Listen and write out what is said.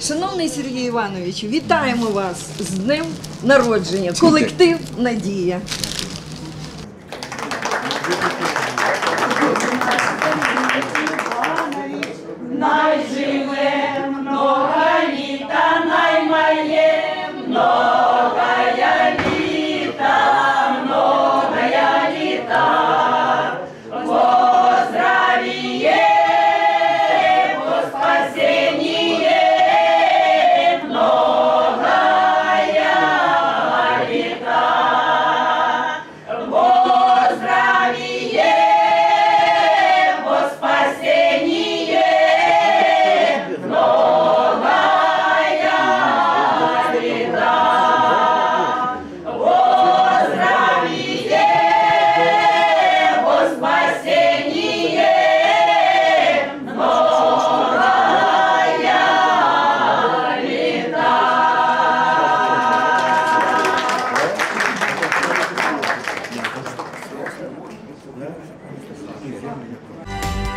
Шановний Сергій Іванович, вітаємо вас з днем народження. Колектив Надія. Найживіший 来，老弟